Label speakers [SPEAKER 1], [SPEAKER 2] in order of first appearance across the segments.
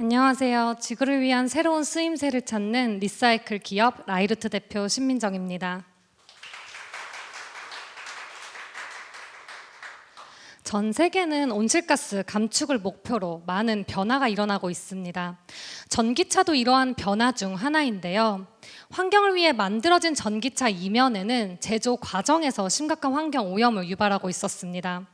[SPEAKER 1] 안녕하세요. 지구를 위한 새로운 쓰임새를 찾는 리사이클 기업 라이루트 대표 신민정입니다. 전 세계는 온실가스 감축을 목표로 많은 변화가 일어나고 있습니다. 전기차도 이러한 변화 중 하나인데요. 환경을 위해 만들어진 전기차 이면에는 제조 과정에서 심각한 환경 오염을 유발하고 있었습니다.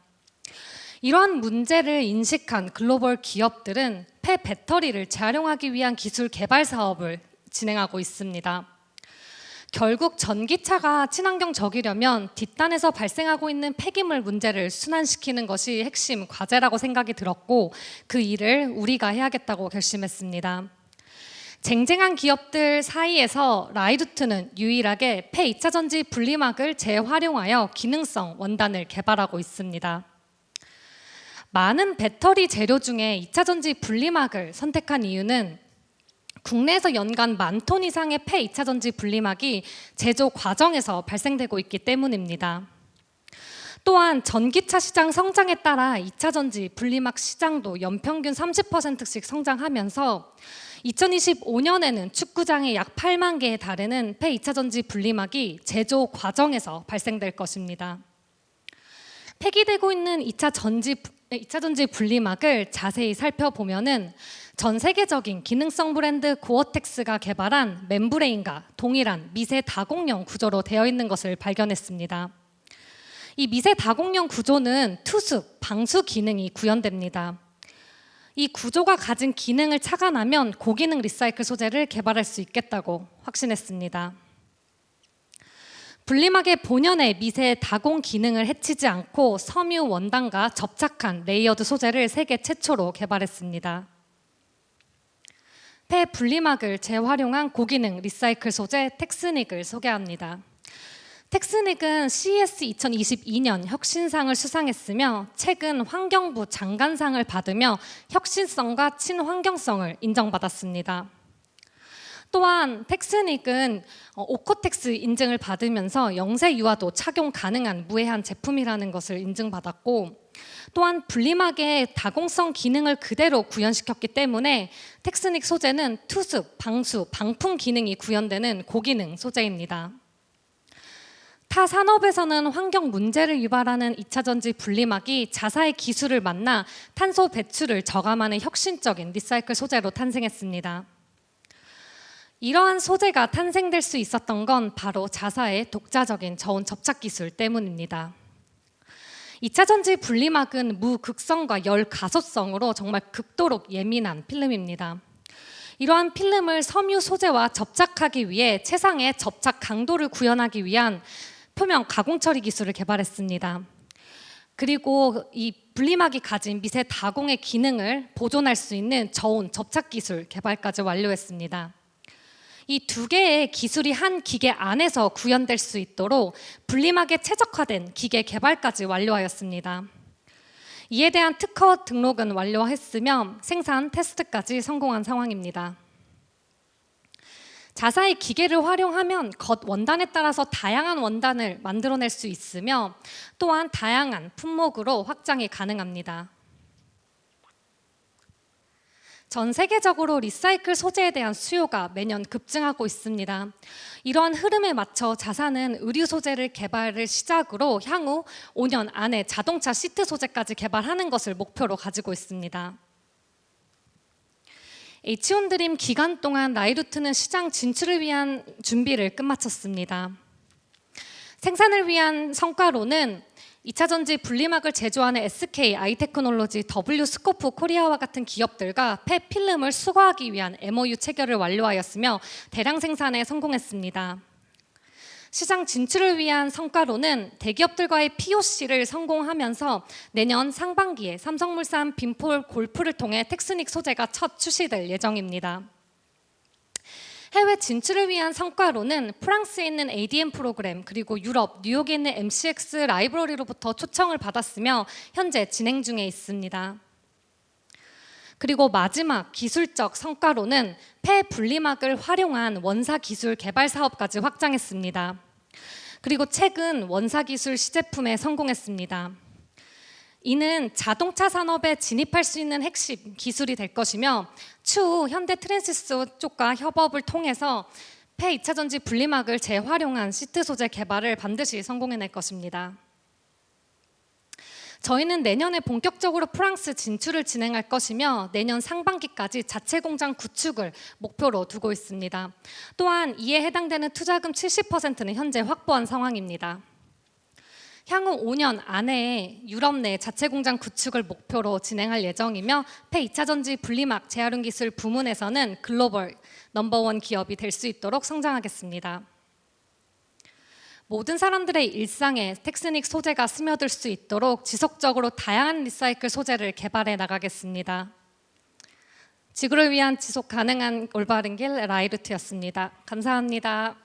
[SPEAKER 1] 이러한 문제를 인식한 글로벌 기업들은 폐 배터리를 재활용하기 위한 기술 개발 사업을 진행하고 있습니다. 결국 전기차가 친환경적이려면 뒷단에서 발생하고 있는 폐기물 문제를 순환시키는 것이 핵심 과제라고 생각이 들었고 그 일을 우리가 해야겠다고 결심했습니다. 쟁쟁한 기업들 사이에서 라이루트는 유일하게 폐 2차 전지 분리막을 재활용하여 기능성 원단을 개발하고 있습니다. 많은 배터리 재료 중에 2차 전지 분리막을 선택한 이유는 국내에서 연간 만 톤 이상의 폐 2차 전지 분리막이 제조 과정에서 발생되고 있기 때문입니다. 또한 전기차 시장 성장에 따라 2차 전지 분리막 시장도 연평균 30%씩 성장하면서 2025년에는 축구장에 약 8만 개에 달하는 폐 2차 전지 분리막이 제조 과정에서 발생될 것입니다. 폐기되고 있는 2차 전지 2차 전지 분리막을 자세히 살펴보면은 전 세계적인 기능성 브랜드 고어텍스가 개발한 멤브레인과 동일한 미세 다공형 구조로 되어 있는 것을 발견했습니다. 이 미세 다공형 구조는 투습, 방수 기능이 구현됩니다. 이 구조가 가진 기능을 착안하면 고기능 리사이클 소재를 개발할 수 있겠다고 확신했습니다. 분리막의 본연의 미세 다공 기능을 해치지 않고 섬유 원단과 접착한 레이어드 소재를 세계 최초로 개발했습니다. 폐 분리막을 재활용한 고기능 리사이클 소재 텍스닉을 소개합니다. 텍스닉은 CES 2022년 혁신상을 수상했으며 최근 환경부 장관상을 받으며 혁신성과 친환경성을 인정받았습니다. 또한 텍스닉은 어, 오코텍스 인증을 받으면서 영세 유화도 착용 가능한 무해한 제품이라는 것을 인증받았고 또한 분리막의 다공성 기능을 그대로 구현시켰기 때문에 텍스닉 소재는 투습, 방수, 방풍 기능이 구현되는 고기능 소재입니다. 타 산업에서는 환경 문제를 유발하는 2차 전지 분리막이 자사의 기술을 만나 탄소 배출을 저감하는 혁신적인 리사이클 소재로 탄생했습니다. 이러한 소재가 탄생될 수 있었던 건 바로 자사의 독자적인 저온 접착 기술 때문입니다. 2차 전지 분리막은 무극성과 열 가소성으로 정말 극도로 예민한 필름입니다. 이러한 필름을 섬유 소재와 접착하기 위해 최상의 접착 강도를 구현하기 위한 표면 가공 처리 기술을 개발했습니다. 그리고 이 분리막이 가진 미세 다공의 기능을 보존할 수 있는 저온 접착 기술 개발까지 완료했습니다. 이 두 개의 기술이 한 기계 안에서 구현될 수 있도록 분리막에 최적화된 기계 개발까지 완료하였습니다. 이에 대한 특허 등록은 완료했으며 생산 테스트까지 성공한 상황입니다. 자사의 기계를 활용하면 겉 원단에 따라서 다양한 원단을 만들어낼 수 있으며 또한 다양한 품목으로 확장이 가능합니다. 전 세계적으로 리사이클 소재에 대한 수요가 매년 급증하고 있습니다. 이러한 흐름에 맞춰 자사는 의류 소재를 개발을 시작으로 향후 5년 안에 자동차 시트 소재까지 개발하는 것을 목표로 가지고 있습니다. H온 드림 기간 동안 라이루트는 시장 진출을 위한 준비를 끝마쳤습니다. 생산을 위한 성과로는 2차 전지 분리막을 제조하는 SK 아이테크놀로지 W 스코프 코리아와 같은 기업들과 폐 필름을 수거하기 위한 MOU 체결을 완료하였으며 대량 생산에 성공했습니다. 시장 진출을 위한 성과로는 대기업들과의 POC를 성공하면서 내년 상반기에 삼성물산 빈폴 골프를 통해 텍스닉 소재가 첫 출시될 예정입니다. 해외 진출을 위한 성과로는 프랑스에 있는 ADM 프로그램 그리고 유럽 뉴욕에 있는 MCX 라이브러리로부터 초청을 받았으며 현재 진행 중에 있습니다. 그리고 마지막 기술적 성과로는 폐 분리막을 활용한 원사 기술 개발 사업까지 확장했습니다. 그리고 최근 원사 기술 시제품에 성공했습니다. 이는 자동차 산업에 진입할 수 있는 핵심 기술이 될 것이며 추후 현대 트랜시스 쪽과 협업을 통해서 폐 2차 전지 분리막을 재활용한 시트 소재 개발을 반드시 성공해낼 것입니다. 저희는 내년에 본격적으로 프랑스 진출을 진행할 것이며 내년 상반기까지 자체 공장 구축을 목표로 두고 있습니다. 또한 이에 해당되는 투자금 70%는 현재 확보한 상황입니다. 향후 5년 안에 유럽 내 자체 공장 구축을 목표로 진행할 예정이며 폐 2차 전지 분리막 재활용 기술 부문에서는 글로벌 넘버원 기업이 될 수 있도록 성장하겠습니다. 모든 사람들의 일상에 텍스닉 소재가 스며들 수 있도록 지속적으로 다양한 리사이클 소재를 개발해 나가겠습니다. 지구를 위한 지속 가능한 올바른 길 라이루트였습니다. 감사합니다.